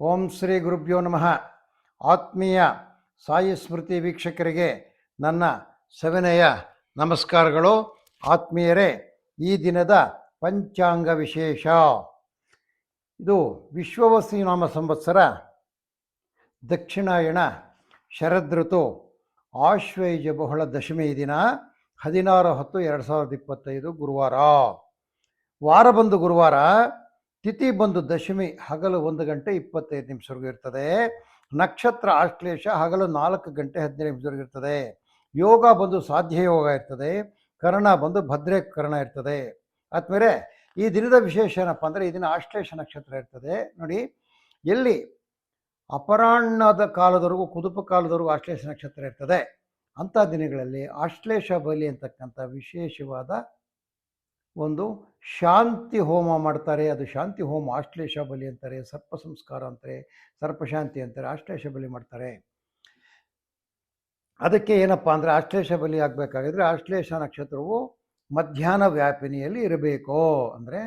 ಓಂ ಶ್ರೀ ಗುರುಭ್ಯೋ ನಮಃ. ಆತ್ಮೀಯ ಸಾಯಿ ಸ್ಮೃತಿ ವೀಕ್ಷಕರಿಗೆ ನನ್ನ ಸವಿನಯ ನಮಸ್ಕಾರಗಳು. ಆತ್ಮೀಯರೇ, ಈ ದಿನದ ಪಂಚಾಂಗ ವಿಶೇಷ. ಇದು ವಿಶ್ವವಸ್ತು ನಾಮ ಸಂವತ್ಸರ. ದಕ್ಷಿಣಾಯಣ ಶರದೃತು ಆಶ್ವೈಜ ಬಹುಳ ದಶಮಿ ದಿನ ಹದಿನಾರು ಹತ್ತು ಎರಡು ಸಾವಿರದ ಇಪ್ಪತ್ತೈದು ಗುರುವಾರ. ವಾರ ಬಂದು ಗುರುವಾರ ತಿಥಿ ಬಂದು ದಶಮಿ ಹಗಲು ಒಂದು ಗಂಟೆ ಇಪ್ಪತ್ತೈದು ನಿಮಿಷವರೆಗೂ ಇರ್ತದೆ. ನಕ್ಷತ್ರ ಆಶ್ಲೇಷ ಹಗಲು ನಾಲ್ಕು ಗಂಟೆ ಹದಿನೈದು ನಿಮಿಷವರೆಗೂ ಇರ್ತದೆ. ಯೋಗ ಬಂದು ಸಾಧ್ಯ ಯೋಗ ಇರ್ತದೆ. ಕರ್ಣ ಬಂದು ಭದ್ರೆ ಕರ್ಣ ಇರ್ತದೆ. ಆದ್ಮೇಲೆ ಈ ದಿನದ ವಿಶೇಷ ಏನಪ್ಪ ಅಂದರೆ ಈ ದಿನ ಆಶ್ಲೇಷ ನಕ್ಷತ್ರ ಇರ್ತದೆ. ನೋಡಿ, ಎಲ್ಲಿ ಅಪರಾಹ್ನದ ಕಾಲದವರೆಗೂ, ಕುದುಪ ಕಾಲದವರೆಗೂ ಆಶ್ಲೇಷ ನಕ್ಷತ್ರ ಇರ್ತದೆ. ಅಂಥ ದಿನಗಳಲ್ಲಿ ಆಶ್ಲೇಷ ಬಲಿ ಅಂತಕ್ಕಂಥ ವಿಶೇಷವಾದ ಒಂದು ಶಾಂತಿ ಹೋಮ ಮಾಡ್ತಾರೆ, ಅದು ಶಾಂತಿ ಹೋಮ ಆಶ್ಲೇಷ ಬಲಿ ಅಂತಾರೆ, ಸರ್ಪ ಸಂಸ್ಕಾರ ಅಂತಾರೆ ಸರ್ಪಶಾಂತಿ ಅಂತಾರೆ, ಆಶ್ಲೇಷ ಬಲಿ ಮಾಡ್ತಾರೆ. ಅದಕ್ಕೆ ಏನಪ್ಪ ಅಂದರೆ ಆಶ್ಲೇಷ ಬಲಿ ಆಗಬೇಕಾಗಿದ್ರೆ ಆಶ್ಲೇಷ ನಕ್ಷತ್ರವು ಮಧ್ಯಾಹ್ನ ವ್ಯಾಪಿನಿಯಲ್ಲಿ ಇರಬೇಕು ಅಂದರೆ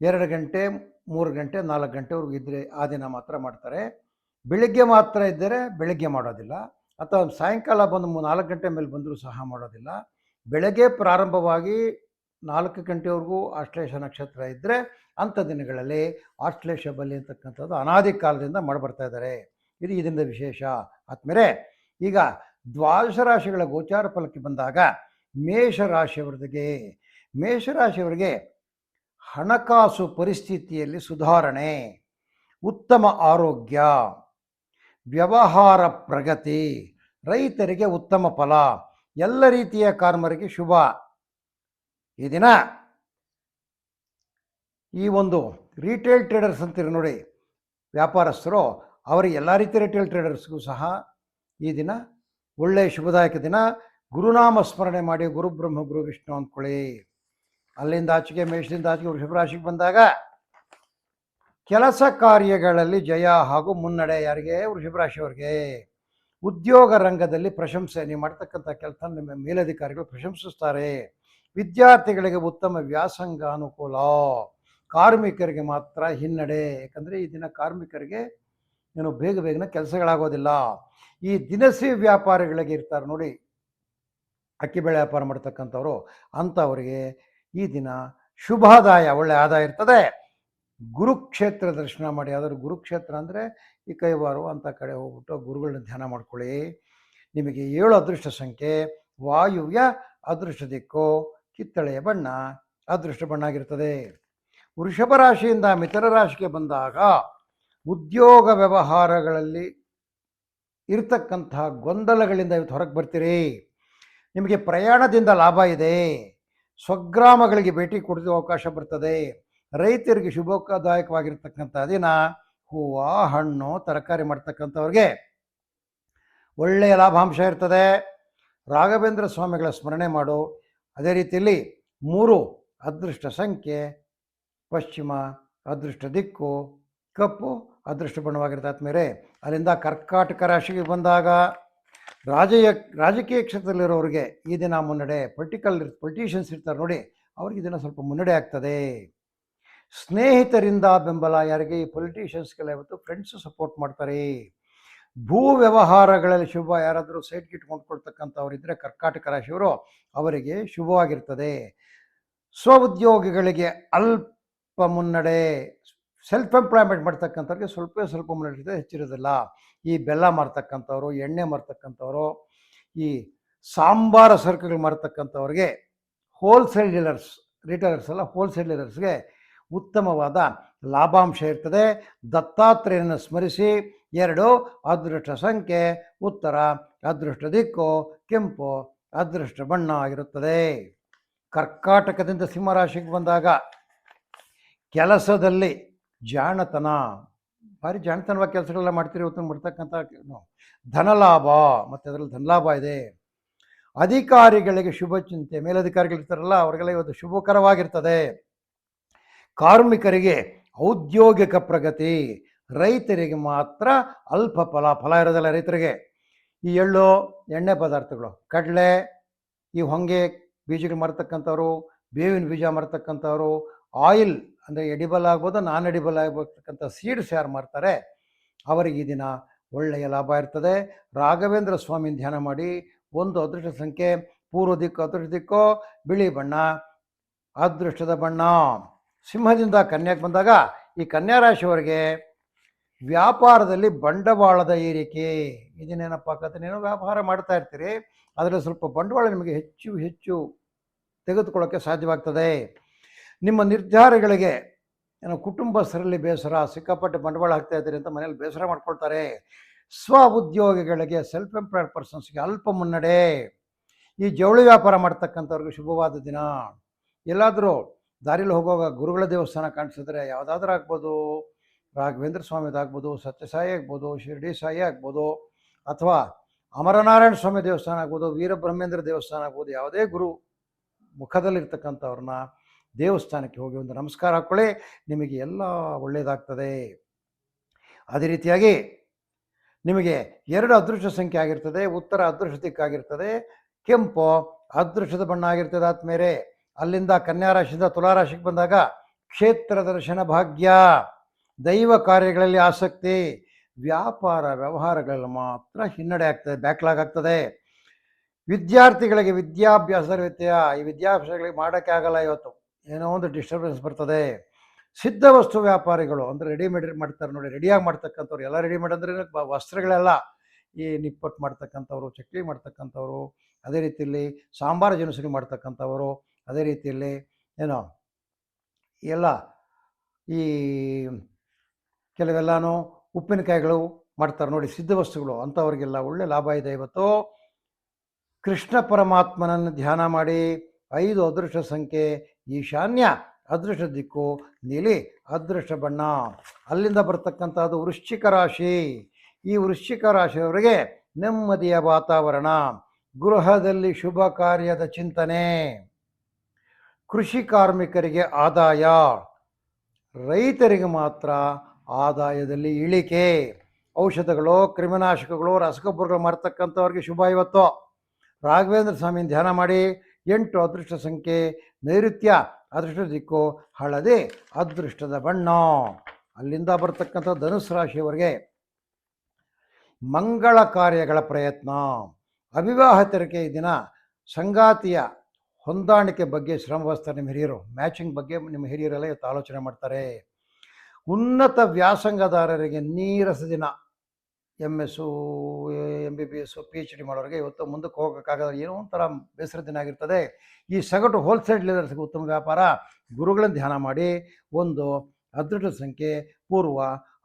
ಎರಡು ಗಂಟೆ, ಮೂರು ಗಂಟೆ, ನಾಲ್ಕು ಗಂಟೆವರೆಗೂ ಇದ್ದರೆ ಆ ದಿನ ಮಾತ್ರ ಮಾಡ್ತಾರೆ. ಬೆಳಿಗ್ಗೆ ಮಾತ್ರ ಇದ್ದರೆ ಬೆಳಿಗ್ಗೆ ಮಾಡೋದಿಲ್ಲ, ಅಥವಾ ಸಾಯಂಕಾಲ ಬಂದು ನಾಲ್ಕು ಗಂಟೆ ಮೇಲೆ ಬಂದರೂ ಸಹ ಮಾಡೋದಿಲ್ಲ. ಬೆಳಗ್ಗೆ ಪ್ರಾರಂಭವಾಗಿ ನಾಲ್ಕು ಗಂಟೆವರೆಗೂ ಆಶ್ಲೇಷ ನಕ್ಷತ್ರ ಇದ್ದರೆ ಅಂಥ ದಿನಗಳಲ್ಲಿ ಆಶ್ಲೇಷ ಬಲಿ ಅಂತಕ್ಕಂಥದ್ದು ಅನಾದಿ ಕಾಲದಿಂದ ಮಾಡಿಬರ್ತಾ ಇದ್ದಾರೆ. ಇದು ಇದರಿಂದ ವಿಶೇಷ. ಆದ್ಮೇಲೆ ಈಗ ದ್ವಾದಶ ರಾಶಿಗಳ ಗೋಚಾರ ಫಲಕ್ಕೆ ಬಂದಾಗ ಮೇಷರಾಶಿಯವರಿಗೆ ಮೇಷರಾಶಿಯವರಿಗೆ ಹಣಕಾಸು ಪರಿಸ್ಥಿತಿಯಲ್ಲಿ ಸುಧಾರಣೆ, ಉತ್ತಮ ಆರೋಗ್ಯ, ವ್ಯವಹಾರ ಪ್ರಗತಿ, ರೈತರಿಗೆ ಉತ್ತಮ ಫಲ, ಎಲ್ಲ ರೀತಿಯ ಕಾರ್ಮರಿಗೆ ಶುಭ. ಈ ದಿನ ಈ ಒಂದು ರಿಟೇಲ್ ಟ್ರೇಡರ್ಸ್ ಅಂತೀರಿ ನೋಡಿ ವ್ಯಾಪಾರಸ್ಥರು ಅವರಿಗೆ ಎಲ್ಲ ರೀತಿಯ ರಿಟೇಲ್ ಟ್ರೇಡರ್ಸ್ಗೂ ಸಹ ಈ ದಿನ ಒಳ್ಳೆಯ ಶುಭದಾಯಕ ದಿನ. ಗುರುನಾಮ ಸ್ಮರಣೆ ಮಾಡಿ, ಗುರು ಬ್ರಹ್ಮ, ಗುರು ವಿಷ್ಣು ಅಂದ್ಕೊಳ್ಳಿ. ಅಲ್ಲಿಂದ ಆಚೆಗೆ, ಮೇಷದಿಂದ ಆಚೆಗೆ, ವೃಷಭ ರಾಶಿಗೆ ಬಂದಾಗ ಕೆಲಸ ಕಾರ್ಯಗಳಲ್ಲಿ ಜಯ ಹಾಗೂ ಮುನ್ನಡೆ ಯಾರಿಗೆ? ವೃಷಭ ರಾಶಿಯವರಿಗೆ. ಉದ್ಯೋಗ ರಂಗದಲ್ಲಿ ಪ್ರಶಂಸೆ, ನೀವು ಮಾಡ್ತಕ್ಕಂಥ ಕೆಲಸ ನಿಮ್ಮ ಮೇಲಧಿಕಾರಿಗಳು ಪ್ರಶಂಸಿಸ್ತಾರೆ. ವಿದ್ಯಾರ್ಥಿಗಳಿಗೆ ಉತ್ತಮ ವ್ಯಾಸಂಗ ಅನುಕೂಲ. ಕಾರ್ಮಿಕರಿಗೆ ಮಾತ್ರ ಹಿನ್ನಡೆ. ಯಾಕಂದರೆ ಈ ದಿನ ಕಾರ್ಮಿಕರಿಗೆ ಏನು ಬೇಗ ಬೇಗನೆ ಕೆಲಸಗಳಾಗೋದಿಲ್ಲ. ಈ ದಿನಸಿ ವ್ಯಾಪಾರಿಗಳಿಗೆ ಇರ್ತಾರೆ ನೋಡಿ, ಅಕ್ಕಿ ಬೆಳೆ ವ್ಯಾಪಾರ ಮಾಡ್ತಕ್ಕಂಥವ್ರು, ಅಂಥವರಿಗೆ ಈ ದಿನ ಶುಭಾದಾಯ, ಒಳ್ಳೆ ಆದಾಯ ಇರ್ತದೆ. ಗುರುಕ್ಷೇತ್ರ ದರ್ಶನ ಮಾಡಿ. ಯಾವ್ದಾದ್ರು ಗುರುಕ್ಷೇತ್ರ ಅಂದರೆ ಈ ಕೈವಾರು ಅಂಥ ಕಡೆ ಹೋಗ್ಬಿಟ್ಟು ಗುರುಗಳನ್ನ ಧ್ಯಾನ ಮಾಡ್ಕೊಳ್ಳಿ. ನಿಮಗೆ ಏಳು ಅದೃಷ್ಟ ಸಂಖ್ಯೆ, ವಾಯುವ್ಯ ಅದೃಷ್ಟ ದಿಕ್ಕು. ಕಿತ್ತಳೆಯ ಬಣ್ಣ ಅದೃಷ್ಟ ಬಣ್ಣ ಆಗಿರ್ತದೆ ವೃಷಭ ರಾಶಿಯಿಂದ ಮಿಥುನ ರಾಶಿಗೆ ಬಂದಾಗ ಉದ್ಯೋಗ ವ್ಯವಹಾರಗಳಲ್ಲಿ ಇರ್ತಕ್ಕಂತಹ ಗೊಂದಲಗಳಿಂದ ಇವತ್ತು ಹೊರಗೆ ಬರ್ತೀರಿ. ನಿಮಗೆ ಪ್ರಯಾಣದಿಂದ ಲಾಭ ಇದೆ. ಸ್ವಗ್ರಾಮಗಳಿಗೆ ಭೇಟಿ ಕೊಡೋದು ಅವಕಾಶ ಬರ್ತದೆ. ರೈತರಿಗೆ ಶುಭದಾಯಕವಾಗಿರ್ತಕ್ಕಂಥ ದಿನ ಹೂವು, ಹಣ್ಣು, ತರಕಾರಿ ಮಾಡ್ತಕ್ಕಂಥವ್ರಿಗೆ ಒಳ್ಳೆಯ ಲಾಭಾಂಶ ಇರ್ತದೆ. ರಾಘವೇಂದ್ರ ಸ್ವಾಮಿಗಳ ಸ್ಮರಣೆ ಮಾಡು. ಅದೇ ರೀತಿಯಲ್ಲಿ ಮೂರು ಅದೃಷ್ಟ ಸಂಖ್ಯೆ, ಪಶ್ಚಿಮ ಅದೃಷ್ಟ ದಿಕ್ಕು, ಕಪ್ಪು ಅದೃಷ್ಟ ಬಣ್ಣವಾಗಿರ್ತದೆ ಮೇಲೆ ಅಲ್ಲಿಂದ ಕರ್ಕಾಟಕ ರಾಶಿಗೆ ಬಂದಾಗ ರಾಜಯ, ರಾಜಕೀಯ ಕ್ಷೇತ್ರದಲ್ಲಿರೋರಿಗೆ ಈ ದಿನ ಮುನ್ನಡೆ ಪೊಲಿಟಿಕಲ್ ಪೊಲಿಟಿಷಿಯನ್ಸ್ ಇರ್ತಾರೆ ನೋಡಿ, ಅವ್ರಿಗೆ ಇದನ್ನು ದಿನ ಸ್ವಲ್ಪ ಮುನ್ನಡೆ ಆಗ್ತದೆ. ಸ್ನೇಹಿತರಿಂದ ಬೆಂಬಲ ಯಾರಿಗೆ? ಈ ಪೊಲಿಟಿಷಿಯನ್ಸ್ಗೆಲ್ಲ ಇವತ್ತು ಫ್ರೆಂಡ್ಸು ಸಪೋರ್ಟ್ ಮಾಡ್ತಾರೆ. ಭೂ ವ್ಯವಹಾರಗಳಲ್ಲಿ ಶುಭ ಯಾರಾದರೂ ಸೈಟ್ ಗಿಟ್ ಕೊಂಡ್ಕೊಳ್ತಕ್ಕಂಥವ್ರು ಇದ್ದರೆ ಕರ್ಕಾಟಕ ರಾಶಿಯವರು ಅವರಿಗೆ ಶುಭವಾಗಿರ್ತದೆ. ಸ್ವಉದ್ಯೋಗಿಗಳಿಗೆ ಅಲ್ಪ ಮುನ್ನಡೆ ಸೆಲ್ಫ್ ಎಂಪ್ಲಾಯ್ಮೆಂಟ್ ಮಾಡ್ತಕ್ಕಂಥವ್ರಿಗೆ ಸ್ವಲ್ಪ ಸ್ವಲ್ಪ ಮುನ್ನಡೆ ಹೆಚ್ಚಿರೋದಿಲ್ಲ. ಈ ಬೆಲ್ಲ ಮಾರ್ತಕ್ಕಂಥವ್ರು, ಎಣ್ಣೆ ಮಾರ್ತಕ್ಕಂಥವ್ರು, ಈ ಸಾಂಬಾರ ಸರಕುಗಳು ಮಾರ್ತಕ್ಕಂಥವ್ರಿಗೆ ಹೋಲ್ಸೇಲ್ ಡೀಲರ್ಸ್ ರಿಟೇಲರ್ಸ್ ಅಲ್ಲ ಹೋಲ್ಸೇಲ್ ಡೀಲರ್ಸ್ಗೆ ಉತ್ತಮವಾದ ಲಾಭಾಂಶ ಇರ್ತದೆ. ದತ್ತಾತ್ರೇಯನ ಸ್ಮರಿಸಿ ಎರಡು ಅದೃಷ್ಟ ಸಂಖ್ಯೆ ಉತ್ತರ ಅದೃಷ್ಟ ದಿಕ್ಕು ಕೆಂಪು ಅದೃಷ್ಟ ಬಣ್ಣ ಆಗಿರುತ್ತದೆ. ಕರ್ಕಾಟಕದಿಂದ ಸಿಂಹರಾಶಿಗೆ ಬಂದಾಗ ಕೆಲಸದಲ್ಲಿ ಜಾಣತನ. ಭಾರಿ ಜಾಣತನವ ಕೆಲಸಗಳೆಲ್ಲ ಮಾಡ್ತೀರಿ ಇವತ್ತು ಮಾಡ್ತಕ್ಕಂಥ ಏನು, ಧನಲಾಭ. ಮತ್ತು ಅದರಲ್ಲಿ ಧನಲಾಭ ಇದೆ. ಅಧಿಕಾರಿಗಳಿಗೆ ಶುಭ ಚಿಂತೆ. ಮೇಲಧಿಕಾರಿಗಳಿರ್ತಾರಲ್ಲ ಅವರಿಗೆಲ್ಲ ಇವತ್ತು ಶುಭಕರವಾಗಿರ್ತದೆ. ಕಾರ್ಮಿಕರಿಗೆ ಔದ್ಯೋಗಿಕ ಪ್ರಗತಿ. ರೈತರಿಗೆ ಮಾತ್ರ ಅಲ್ಪ ಫಲ ಫಲ ಇರೋದಿಲ್ಲ ರೈತರಿಗೆ. ಈ ಎಳ್ಳು, ಎಣ್ಣೆ ಪದಾರ್ಥಗಳು, ಕಡಲೆ, ಈ ಹೊಂಗೆ ಬೀಜಗಳು ಮಾರ್ತಕ್ಕಂಥವ್ರು, ಬೇವಿನ ಬೀಜ ಮಾರ್ತಕ್ಕಂಥವ್ರು, ಆಯಿಲ್ ಅಂದರೆ ಎಡಿಬಲ್ ಆಗ್ಬೋದು, ನಾನ್ ಎಡಿಬಲ್ ಆಗಿರ್ತಕ್ಕಂಥ ಸೀಡ್ಸ್ ಯಾರು ಮಾಡ್ತಾರೆ ಅವರಿಗೆ ಈ ದಿನ ಒಳ್ಳೆಯ ಲಾಭ ಇರ್ತದೆ. ರಾಘವೇಂದ್ರ ಸ್ವಾಮಿ ಧ್ಯಾನ ಮಾಡಿ, ಒಂದು ಅದೃಷ್ಟ ಸಂಖ್ಯೆ, ಪೂರ್ವ ದಿಕ್ಕು ಅದೃಷ್ಟ ದಿಕ್ಕು, ಬಿಳಿ ಬಣ್ಣ, ಅದೃಷ್ಟದ ಬಣ್ಣ. ಸಿಂಹದಿಂದ ಕನ್ಯಾಕ್ಕೆ ಬಂದಾಗ ಈ ಕನ್ಯಾ ರಾಶಿಯವರಿಗೆ ವ್ಯಾಪಾರದಲ್ಲಿ ಬಂಡವಾಳದ ಏರಿಕೆ. ಇದನ್ನೇನಪ್ಪ ಕಥನೇನೋ ವ್ಯಾಪಾರ ಮಾಡ್ತಾ ಇರ್ತೀರಿ ಅದರಲ್ಲಿ ಸ್ವಲ್ಪ ಬಂಡವಾಳ ನಿಮಗೆ ಹೆಚ್ಚು ಹೆಚ್ಚು ತೆಗೆದುಕೊಳ್ಳೋಕ್ಕೆ ಸಾಧ್ಯವಾಗ್ತದೆ. ನಿಮ್ಮ ನಿರ್ಧಾರಗಳಿಗೆ, ಏನೋ ಕುಟುಂಬಸ್ಥರಲ್ಲಿ ಬೇಸರ, ಸಿಕ್ಕಾಪಟ್ಟೆ ಬಂಡವಾಳ ಹಾಕ್ತಾ ಇದ್ದೀರಿ ಅಂತ ಮನೇಲಿ ಬೇಸರ ಮಾಡ್ಕೊಳ್ತಾರೆ. ಸ್ವ ಉದ್ಯೋಗಿಗಳಿಗೆ ಸೆಲ್ಫ್ ಎಂಪ್ಲಾಯ್ಡ್ ಪರ್ಸನ್ಸ್ಗೆ ಅಲ್ಪ ಮುನ್ನಡೆ. ಈ ಜವಳಿ ವ್ಯಾಪಾರ ಮಾಡ್ತಕ್ಕಂಥವ್ರಿಗೆ ಶುಭವಾದ ದಿನ. ಎಲ್ಲಾದರೂ ದಾರಿಲಿ ಹೋಗುವಾಗ ಗುರುಗಳ ದೇವಸ್ಥಾನ ಕಾಣಿಸಿದ್ರೆ ಯಾವುದಾದ್ರೂ ಆಗ್ಬೋದು. ರಾಘವೇಂದ್ರ ಸ್ವಾಮಿದಾಗ್ಬೋದು ಸತ್ಯಸಾಯಿ ಆಗ್ಬೋದು, ಶಿರಡಿ ಸಾಯಿ ಆಗ್ಬೋದು, ಅಥವಾ ಅಮರನಾರಾಯಣ ಸ್ವಾಮಿ ದೇವಸ್ಥಾನ ಆಗ್ಬೋದು, ವೀರಬ್ರಹ್ಮೇಂದ್ರ ದೇವಸ್ಥಾನ ಆಗ್ಬೋದು, ಯಾವುದೇ ಗುರು ಮುಖದಲ್ಲಿರ್ತಕ್ಕಂಥವ್ರನ್ನ ದೇವಸ್ಥಾನಕ್ಕೆ ಹೋಗಿ ಒಂದು ನಮಸ್ಕಾರ ಹಾಕ್ಕೊಳ್ಳಿ, ನಿಮಗೆ ಎಲ್ಲ ಒಳ್ಳೆಯದಾಗ್ತದೆ ಅದೇ ರೀತಿಯಾಗಿ ನಿಮಗೆ ಎರಡು ಅದೃಶ್ಯ ಸಂಖ್ಯೆ ಆಗಿರ್ತದೆ, ಉತ್ತರ ಅದೃಶ್ಯ ದಿಕ್ಕಾಗಿರ್ತದೆ, ಕೆಂಪು ಅದೃಶ್ಯದ ಬಣ್ಣ ಆಗಿರ್ತದೆ ಆದ್ಮೇಲೆ ಅಲ್ಲಿಂದ ಕನ್ಯಾ ರಾಶಿಯಿಂದ ತುಲಾ ರಾಶಿಗೆ ಬಂದಾಗ ಕ್ಷೇತ್ರ ದರ್ಶನ ಭಾಗ್ಯ. ದೈವ ಕಾರ್ಯಗಳಲ್ಲಿ ಆಸಕ್ತಿ, ವ್ಯಾಪಾರ ವ್ಯವಹಾರಗಳಲ್ಲಿ ಮಾತ್ರ ಹಿನ್ನಡೆ ಆಗ್ತದೆ ಬ್ಯಾಕ್ಲಾಗ್ ಆಗ್ತದೆ. ವಿದ್ಯಾರ್ಥಿಗಳಿಗೆ ವಿದ್ಯಾಭ್ಯಾಸದ ವ್ಯತ್ಯಯ ಈ ವಿದ್ಯಾಭ್ಯಾಸಗಳಿಗೆ ಮಾಡೋಕ್ಕೆ ಆಗಲ್ಲ ಇವತ್ತು. ಏನೋ ಒಂದು ಡಿಸ್ಟರ್ಬೆನ್ಸ್ ಬರ್ತದೆ. ಸಿದ್ಧ ವಸ್ತು ವ್ಯಾಪಾರಿಗಳು ಅಂದರೆ ರೆಡಿಮೇಡ್ ಮಾಡ್ತಾರೆ ನೋಡಿ ರೆಡಿಯಾಗಿ ಮಾಡ್ತಕ್ಕಂಥವ್ರು, ಎಲ್ಲ ರೆಡಿಮೇಡ್ ಅಂದರೆ ವಸ್ತ್ರಗಳೆಲ್ಲ ಈ ನಿಪ್ಪಟ್ಟು ಮಾಡ್ತಕ್ಕಂಥವ್ರು, ಚಕ್ಲಿ ಮಾಡ್ತಕ್ಕಂಥವ್ರು, ಅದೇ ರೀತಿಯಲ್ಲಿ ಸಾಂಬಾರು ಜನಸರಿ ಮಾಡ್ತಕ್ಕಂಥವರು, ಅದೇ ರೀತಿಯಲ್ಲಿ ಏನೋ ಎಲ್ಲ ಈ ಕೆಲವೆಲ್ಲನೂ ಉಪ್ಪಿನಕಾಯಿಗಳು ಮಾಡ್ತಾರೆ ನೋಡಿ ಸಿದ್ಧ ವಸ್ತುಗಳು ಅಂಥವ್ರಿಗೆಲ್ಲ ಒಳ್ಳೆ ಲಾಭ ಇದೆ ಇವತ್ತು. ಕೃಷ್ಣ ಪರಮಾತ್ಮನನ್ನು ಧ್ಯಾನ ಮಾಡಿ ಐದು ಅದೃಷ್ಟ ಸಂಖ್ಯೆ ಈಶಾನ್ಯ ಅದೃಷ್ಟ ದಿಕ್ಕು ನೀಲಿ ಅದೃಷ್ಟ ಬಣ್ಣ. ಅಲ್ಲಿಂದ ಬರ್ತಕ್ಕಂಥದ್ದು ವೃಶ್ಚಿಕ ರಾಶಿ. ಈ ವೃಶ್ಚಿಕ ರಾಶಿಯವರಿಗೆ ನೆಮ್ಮದಿಯ ವಾತಾವರಣ, ಗೃಹದಲ್ಲಿ ಶುಭ ಕಾರ್ಯದ ಚಿಂತನೆ, ಕೃಷಿ ಕಾರ್ಮಿಕರಿಗೆ ಆದಾಯ, ರೈತರಿಗೆ ಮಾತ್ರ ಆದಾಯದಲ್ಲಿ ಇಳಿಕೆ. ಔಷಧಗಳು, ಕ್ರಿಮಿನಾಶಕಗಳು, ರಸಗೊಬ್ಬರಗಳು ಮಾಡ್ತಕ್ಕಂಥವ್ರಿಗೆ ಶುಭ ಇವತ್ತು. ರಾಘವೇಂದ್ರ ಸ್ವಾಮಿ ಧ್ಯಾನ ಮಾಡಿ. ಎಂಟು ಅದೃಷ್ಟ ಸಂಖ್ಯೆ, ನೈಋತ್ಯ ಅದೃಷ್ಟ ದಿಕ್ಕು, ಹಳದಿ ಅದೃಷ್ಟದ ಬಣ್ಣ. ಅಲ್ಲಿಂದ ಬರ್ತಕ್ಕಂಥ ಧನುಸ್ ರಾಶಿಯವರಿಗೆ ಮಂಗಳ ಕಾರ್ಯಗಳ ಪ್ರಯತ್ನ. ಅವಿವಾಹಿತರಿಗೆ ಈ ದಿನ, ಸಂಗಾತಿಯ ಹೊಂದಾಣಿಕೆ ಬಗ್ಗೆ ಶ್ರಮವಹಿಸ್ತಾರೆ ನಿಮ್ಮ ಹಿರಿಯರು. ಮ್ಯಾಚಿಂಗ್ ಬಗ್ಗೆ ನಿಮ್ಮ ಹಿರಿಯರೆಲ್ಲ ಇವತ್ತು ಆಲೋಚನೆ ಮಾಡ್ತಾರೆ. ಉನ್ನತ ವ್ಯಾಸಂಗದಾರರಿಗೆ ನೀರಸ ದಿನ. M S M B B S P H D ಮಾಡೋರಿಗೆ ಇವತ್ತು ಮುಂದಕ್ಕೆ ಹೋಗೋಕ್ಕಾಗದ ಏನೋ ಒಂಥರ ಬೇಸರ ದಿನ ಆಗಿರ್ತದೆ. ಈ ಸಗಟು ಹೋಲ್ಸೇಲ್ ಡೀಲರ್ಸ್ಗೆ ಉತ್ತಮ ವ್ಯಾಪಾರ. ಗುರುಗಳನ್ನು ಧ್ಯಾನ ಮಾಡಿ. ಒಂದು ಅದೃಷ್ಟದ ಸಂಖ್ಯೆ, ಪೂರ್ವ,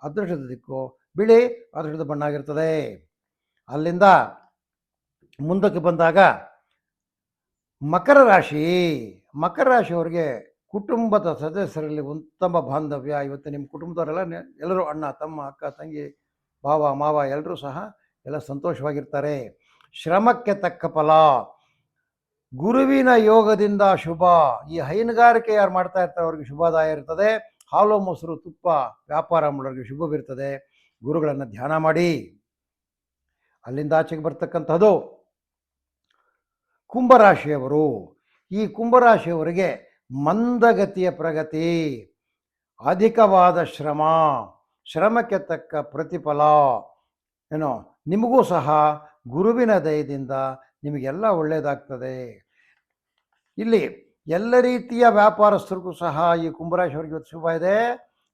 ಅದೃಷ್ಟದ ದಿಕ್ಕು, ಬಿಳಿ, ಅದೃಷ್ಟದ ಬಣ್ಣ ಆಗಿರ್ತದೆ. ಅಲ್ಲಿಂದ ಮುಂದಕ್ಕೆ ಬಂದಾಗ ಮಕರ ರಾಶಿ. ಮಕರ ರಾಶಿಯವರಿಗೆ ಕುಟುಂಬದ ಸದಸ್ಯರಲ್ಲಿ ಉತ್ತಮ ಬಾಂಧವ್ಯ. ಇವತ್ತು ನಿಮ್ಮ ಕುಟುಂಬದವರೆಲ್ಲ ಎಲ್ಲರೂ ಅಣ್ಣ, ತಮ್ಮ, ಅಕ್ಕ, ತಂಗಿ, ಭಾವ, ಮಾವ ಎಲ್ಲರೂ ಸಹ ಎಲ್ಲ ಸಂತೋಷವಾಗಿರ್ತಾರೆ. ಶ್ರಮಕ್ಕೆ ತಕ್ಕ ಫಲ. ಗುರುವಿನ ಯೋಗದಿಂದ ಶುಭ. ಈ ಹೈನುಗಾರಿಕೆ ಯಾರು ಮಾಡ್ತಾ ಇರ್ತಾರೆ ಅವ್ರಿಗೆ ಶುಭದಾಯ ಇರ್ತದೆ. ಹಾಲು, ಮೊಸರು, ತುಪ್ಪ ವ್ಯಾಪಾರ ಮಾಡೋರಿಗೆ ಶುಭವಿರ್ತದೆ. ಗುರುಗಳನ್ನು ಧ್ಯಾನ ಮಾಡಿ. ಅಲ್ಲಿಂದ ಆಚೆಗೆ ಬರ್ತಕ್ಕಂಥದ್ದು ಕುಂಭರಾಶಿಯವರು. ಈ ಕುಂಭರಾಶಿಯವರಿಗೆ ಮಂದಗತಿಯ ಪ್ರಗತಿ, ಅಧಿಕವಾದ ಶ್ರಮ, ಶ್ರಮಕ್ಕೆ ತಕ್ಕ ಪ್ರತಿಫಲ, ಏನೋ, ನಿಮಗೂ ಸಹ ಗುರುವಿನ ದಯದಿಂದ ನಿಮಗೆಲ್ಲ ಒಳ್ಳೆಯದಾಗ್ತದೆ ಇಲ್ಲಿ ಎಲ್ಲ ರೀತಿಯ ವ್ಯಾಪಾರಸ್ಥರಿಗೂ ಸಹ ಈ ಕುಂಭರಾಶಿಯವರಿಗೆ ಇವತ್ತು ಶುಭ ಇದೆ.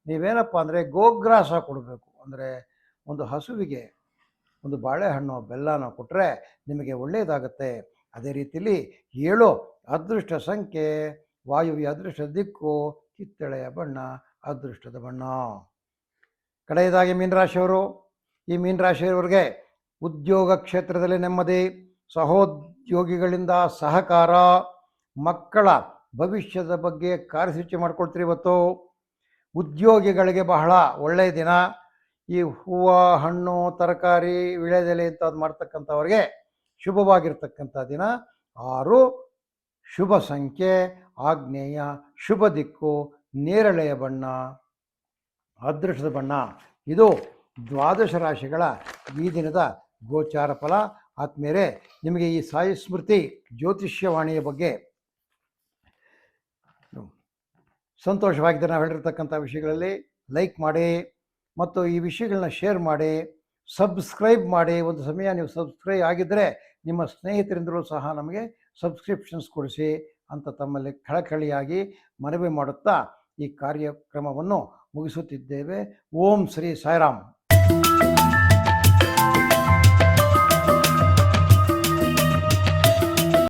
ನೀವೇನಪ್ಪ ಅಂದರೆ ಗೋಗ್ರಾಸ ಕೊಡಬೇಕು. ಅಂದರೆ ಒಂದು ಹಸುವಿಗೆ ಒಂದು ಬಾಳೆಹಣ್ಣು, ಬೆಲ್ಲನ ಕೊಟ್ಟರೆ ನಿಮಗೆ ಒಳ್ಳೆಯದಾಗುತ್ತೆ ಅದೇ ರೀತಿಯಲ್ಲಿ ಏಳು, ಅದೃಷ್ಟ ಸಂಖ್ಯೆ ವಾಯುವ್ಯ ಅದೃಷ್ಟ ದಿಕ್ಕು ಕಿತ್ತಳೆಯ ಬಣ್ಣ ಅದೃಷ್ಟದ ಬಣ್ಣ. ಕಡೆಯದಾಗಿ ಮೀನರಾಶಿಯವರು, ಈ ಮೀನರಾಶಿಯವರಿಗೆ ಉದ್ಯೋಗ ಕ್ಷೇತ್ರದಲ್ಲಿ ನೆಮ್ಮದಿ, ಸಹೋದ್ಯೋಗಿಗಳಿಂದ ಸಹಕಾರ, ಮಕ್ಕಳ ಭವಿಷ್ಯದ ಬಗ್ಗೆ ಕಾರ್ಯಸೂಚಿ ಮಾಡ್ಕೊಳ್ತೀರಿ ಇವತ್ತು. ಉದ್ಯೋಗಿಗಳಿಗೆ ಬಹಳ ಒಳ್ಳೆಯ ದಿನ. ಈ ಹೂವು, ಹಣ್ಣು, ತರಕಾರಿ, ವಿಳೆದೆಲೆ ಇಂಥದ್ದು ಮಾಡ್ತಕ್ಕಂಥವ್ರಿಗೆ ಶುಭವಾಗಿರ್ತಕ್ಕಂಥ ದಿನ. ಆರು ಶುಭ ಸಂಖ್ಯೆ ಆಗ್ನೇಯ ಶುಭ ದಿಕ್ಕು, ನೇರಳೆಯ ಬಣ್ಣ, ಅದೃಷ್ಟದ ಬಣ್ಣ. ಇದು ದ್ವಾದಶ ರಾಶಿಗಳ ಈ ದಿನದ ಗೋಚಾರ ಫಲ. ಆದ್ಮೇಲೆ ನಿಮಗೆ ಈ ಸಾಯಿ ಸ್ಮೃತಿ ಜ್ಯೋತಿಷ್ಯವಾಣಿಯ ಬಗ್ಗೆ ಸಂತೋಷವಾಗಿದೆ ನಾವು ಹೇಳಿರ್ತಕ್ಕಂಥ ವಿಷಯಗಳಲ್ಲಿ ಲೈಕ್ ಮಾಡಿ ಮತ್ತು ಈ ವಿಷಯಗಳನ್ನ ಶೇರ್ ಮಾಡಿ, ಸಬ್ಸ್ಕ್ರೈಬ್ ಮಾಡಿ. ಒಂದು ಸಮಯ ನೀವು ಸಬ್ಸ್ಕ್ರೈಬ್ ಆಗಿದ್ದರೆ ನಿಮ್ಮ ಸ್ನೇಹಿತರಿಂದಲೂ ಸಹ ನಮಗೆ ಸಬ್ಸ್ಕ್ರಿಪ್ಷನ್ಸ್ ಕೊಡಿಸಿ ಅಂತ ತಮ್ಮಲ್ಲಿ ಕಳಕಳಿಯಾಗಿ ಮನವಿ ಮಾಡುತ್ತಾ ಈ ಕಾರ್ಯಕ್ರಮವನ್ನು ಮುಗಿಸುತ್ತಿದ್ದೇವೆ. ಓಂ ಶ್ರೀ ಸಾಯಿರಾಮ್.